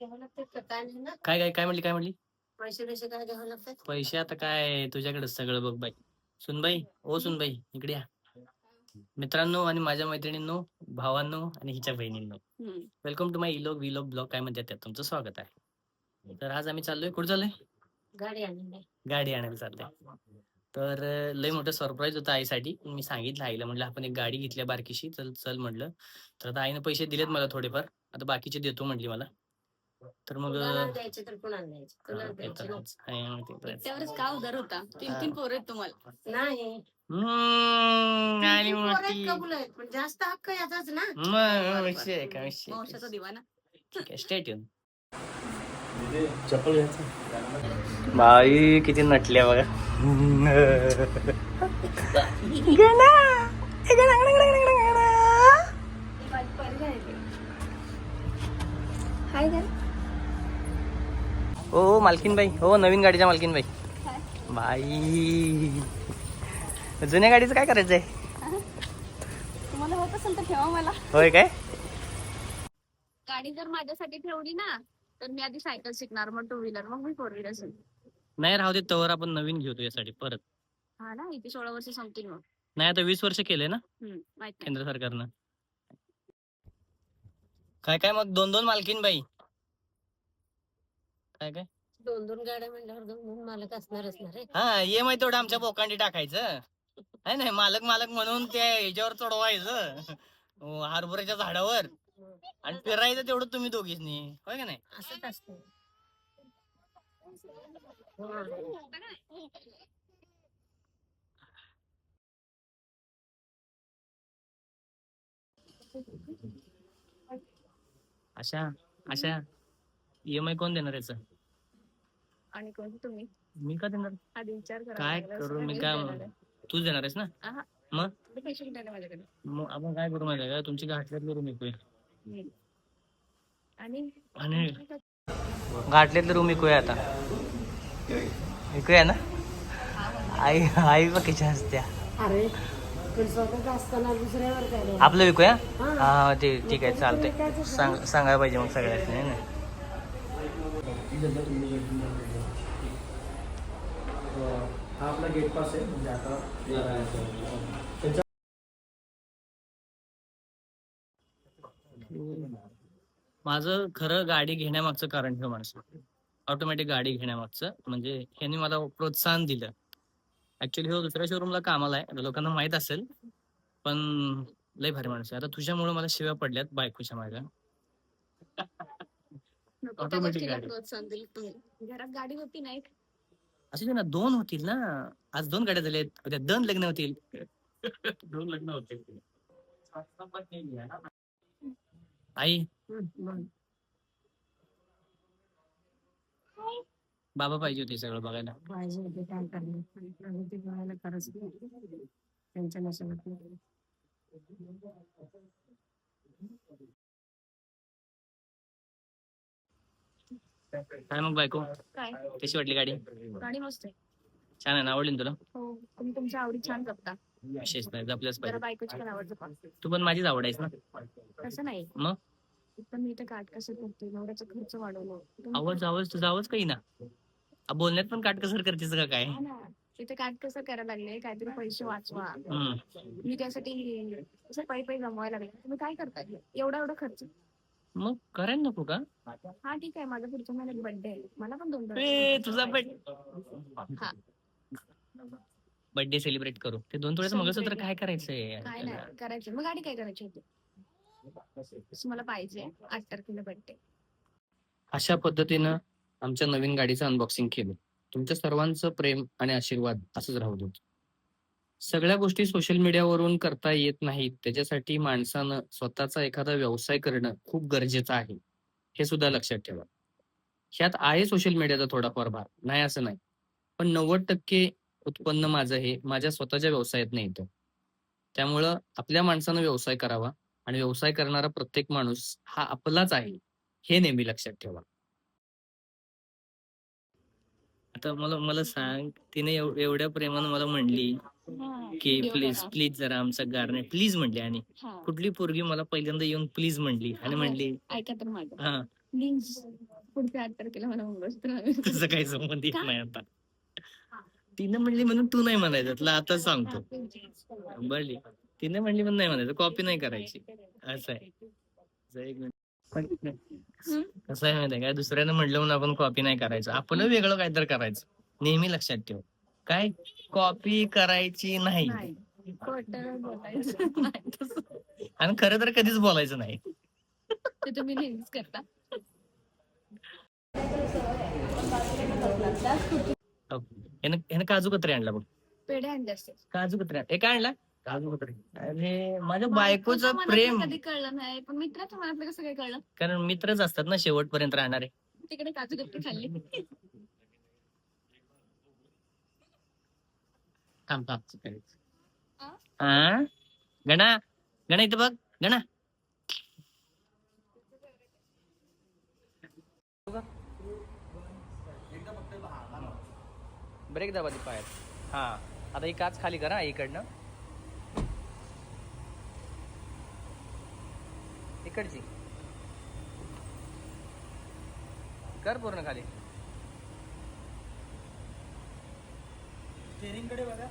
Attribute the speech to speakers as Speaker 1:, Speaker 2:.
Speaker 1: घ्यावं लागतात का? काय नाही ना?
Speaker 2: काय काय काय म्हणली काय म्हणली?
Speaker 1: पैसे पैसे काय घ्यावं लागतात?
Speaker 2: पैसे आता काय तुझ्याकडे सगळं बघ बाई. सुनबाई ओ सुनबाई इकडे या. मित्रांनो आणि माझ्या मैत्रिणींनो भावांनो आणि हिच्या बहिणींनो. वेलकम टू माय इलोग विलोग ब्लॉग काय म्हणतात त्यात? तुमचं स्वागत आहे. तर आज आम्ही चाललोय. कुठे चाललोय?
Speaker 1: गाडी आणली
Speaker 2: गाडी आणायला चाललोय. तर लय मोठं सरप्राईज होतं आईसाठी. मी सांगितलं आईला म्हणलं आपण एक गाडी घेतल्या बारकीशी. चल चल म्हटलं तर आता आईनं पैसे दिलेत मला थोडेफार. आता बाकीचे देतो म्हटली मला. तर मग
Speaker 1: द्यायचे तर कुणाला द्यायचे?
Speaker 2: हा, ते तर. आहेच. आहे.
Speaker 3: त्यावरच का उदार होता? तीन तीन पोरं आहेत तुम्हाला.
Speaker 1: नाही.
Speaker 2: हम्म, गाडी
Speaker 1: तीन पोरं आहेत,
Speaker 2: मोठी
Speaker 1: कबूल आहेत पण जास्त हक्क याचाच ना.
Speaker 2: मग विषय आहे का विषय आहे.
Speaker 3: वंशाचा दिवाना
Speaker 2: ठीक आहे स्टेट येऊन चप्पल बाई किती नटल्या बघा. बाई हो नवीन गाडीच्या मालकीन बाई बाई. जुन्या गाडीचं काय करायचंय?
Speaker 3: तुम्हाला होत असेल तर ठेवा मला.
Speaker 2: होय काय?
Speaker 3: गाडी जर माझ्यासाठी ठेवली ना तर मी आधी सायकल शिकणार मग टू व्हीलर मग मी फोर व्हीलर
Speaker 2: नाही राहू दे तवर आपण नवीन घेतो यासाठी परत.
Speaker 3: हा ना इथे सोळा वर्ष संपतील मग.
Speaker 2: नाही आता वीस वर्ष केले ना? केंद्र सरकारनं. काय काय मग? दोन दोन मालकीन बाई काय काय?
Speaker 1: दोन दोन गाड्या म्हणल्यावर दोन दोन मालक असणारच ना रे.
Speaker 2: हा ये माहिती तेवढं आमच्या बोकांडी टाकायचं. है नाही मालक मालक म्हणून ते ह्याच्यावर चढवायचं. अं, हरभऱ्याच्या झाडावर. आणि फिरायचं तेवढं तुम्ही दोघीच नाही होय का नाही?
Speaker 1: असंच असतं.
Speaker 2: अशा अशा ईएमआय कोण देणार याचं?
Speaker 3: आणि कोणती तुम्ही?
Speaker 2: मी का देणार?
Speaker 3: आधी विचार करा
Speaker 2: काय करू? मी काय तूच देणार आहेस ना?
Speaker 3: पैसे माझ्याकडे?
Speaker 2: मग आपण काय करू माहिती आहे का? तुमची घाटल्यात रूम ऐकूया
Speaker 3: हम्म. आणि?
Speaker 2: आणि? घाटल्यातलं रूम ऐकूया आता. ऐकूया ना? आई आई बाकीच्या असत्या
Speaker 1: अरे पण स्वतःच असताना दुसऱ्यावर काय? रे?
Speaker 2: आपलं विकूया?
Speaker 1: हा.
Speaker 2: हा ते ठीक आहे चालतंय. सांग सांगायला पाहिजे मग सगळ्यात नाही ना?
Speaker 4: हा आपला गेट पास आहे म्हणजे आता
Speaker 2: माझं खरं गाडी घेण्यामागचं कारण हे माणसं. ऑटोमॅटिक गाडी घेण्यामागचं. म्हणजे ह्यांनी मला प्रोत्साहन दिलं. ऍक्च्युली हो दुसऱ्या शोरूमला कामाला आहे. लोकांना माहीत असेल पण लय भारी माणूस आहे. आता तुझ्यामुळे मला शिव्या पडल्यात बायकोच्या माझ्या
Speaker 3: नको त्या
Speaker 2: Automatic
Speaker 3: गोष्टीला
Speaker 2: गाडी.
Speaker 3: प्रोत्साहन दिलं तुम्ही? घरात गाडी होती ना एक?
Speaker 2: असू दे ना दोन होतील ना. आज दोन गाड्या झाल्यात उद्या दोन लग्न होतील. दोन लग्न होतील. आई.
Speaker 1: हं.
Speaker 2: बाबा पाहिजे होते सगळं बघायला.
Speaker 1: पाहिजे ते काय करणार? आणि ते बघायला खरंच त्यांच्या नशिबात नाही.
Speaker 2: काय मग बायको?
Speaker 3: काय?
Speaker 2: कशी वाटली गाडी?
Speaker 3: गाडी मस्त आहे.
Speaker 2: छान आहे ना? आवडली ना तुला?
Speaker 3: हो. तुम्ही तुमच्या आवडी छान जपता.
Speaker 2: विशेष नाही आपल्याच
Speaker 3: जरा
Speaker 2: पाहिजे
Speaker 3: बायकोची पण आवड जपा.
Speaker 2: तू पण माझीच आवडायस ना?
Speaker 3: तसं नाही.
Speaker 2: मग?
Speaker 3: पण मी इथं काट कसं करते नवऱ्याचा खर्च वाढवलो. तुम्ही
Speaker 2: आवाज आवाज तुझा आवाज काही ना? आ, बोलण्यात पण काटकसर करतेस का काय?
Speaker 3: हा ना. इथे काट कसं करायला लागले. काहीतरी पैसे वाचवा.
Speaker 2: हम्म.
Speaker 3: मी त्यासाठी असं पै पै जमवायला लागले. तुम्ही काय करताय? एवढा एवढा खर्च.
Speaker 2: मग करायला नको का?
Speaker 3: हा ठीक आहे. माझा पुढच्या महिन्यात बर्थडे आहे. मला पण दोन
Speaker 2: ए, तुझा
Speaker 3: हा.
Speaker 2: बर्थडे सेलिब्रेट करू. ते दोन थोड्याच मंगळसूत्र काय करायचंय?
Speaker 3: काय नाही. करायचं मग गाडी काय करायची होती? मला पाहिजे. आठ तारखेला बर्थडे
Speaker 2: अशा पद्धतीनं आमच्या नवीन गाडीचं अनबॉक्सिंग केलं. तुमच्या सर्वांचं प्रेम आणि आशीर्वाद असंच राहू देत. सगळ्या गोष्टी सोशल मीडियावरून करता येत नाहीत. त्याच्यासाठी माणसानं स्वतःचा एखादा व्यवसाय करणं खूप गरजेचं आहे. हे सुद्धा लक्षात ठेवा. ह्यात आहे सोशल मीडियाचा थोडाफार भाग. नाही असं नाही. पण नव्वद टक्के उत्पन्न माझं हे माझ्या स्वतःच्या व्यवसायात नाही येतं. त्यामुळं आपल्या माणसानं व्यवसाय करावा आणि व्यवसाय करणारा प्रत्येक माणूस हा आपलाच आहे हे नेहमी लक्षात ठेवा. आता मला मला सांग तिने एव- एवढ्या प्रेमानं मला म्हणली की प्लीज प्लीज जरा आमचा गारणे प्लीज म्हणली आणि कुठली पोरगी मला पहिल्यांदा येऊन प्लीज म्हणली आणि म्हणली
Speaker 3: ऐका तर माझं.
Speaker 2: हा.
Speaker 3: प्लीज पुढच्या आठ तारखेला मला मंगळसूत्र
Speaker 2: तसं काही संबंध येत? नाही आता. तिने म्हणली म्हणून तू नाही म्हणायचं तुला आता सांगतो. बरली तिने म्हणली म्हणून नाही म्हणायचं कॉपी नाही करायची. असं आहे. एक मिनिट. कसं आहे माहितीये काय दुसऱ्यानं म्हटलं म्हणून आपण कॉपी नाही करायचं. आपण वेगळं काहीतरी करायचं. नेहमी लक्षात ठेव. काय? कॉपी करायची नाही.
Speaker 3: नाही. खोटं बोलायचं नाही. तसं.
Speaker 2: आणि खरं तर कधीच बोलायचं नाही.
Speaker 3: ते तुम्ही नेहमीच करता.
Speaker 2: यानं काजू कत्री आणला बघ.
Speaker 3: पेढे आणले असते.
Speaker 2: काजू कत्री हे काय आणला? काजू कत्री. अरे माझ्या बायकोचं प्रेम.
Speaker 3: कधी कळलं नाही पण मित्राच्या मनातलं कसं काय कळलं?
Speaker 2: कारण मित्रच असतात ना शेवटपर्यंत राहणारे.
Speaker 3: तिकडे काजू कत्री खाल्ली.
Speaker 2: थांब थांब
Speaker 3: आ?
Speaker 2: हा गणा गणा इथं बघ गणा. ब्रेक दाबा ती पायात. हा आता ही काच खाली करा इकडनं. इकडची. कर पूर्ण खाली.
Speaker 4: स्टेरिंगकडे बघा.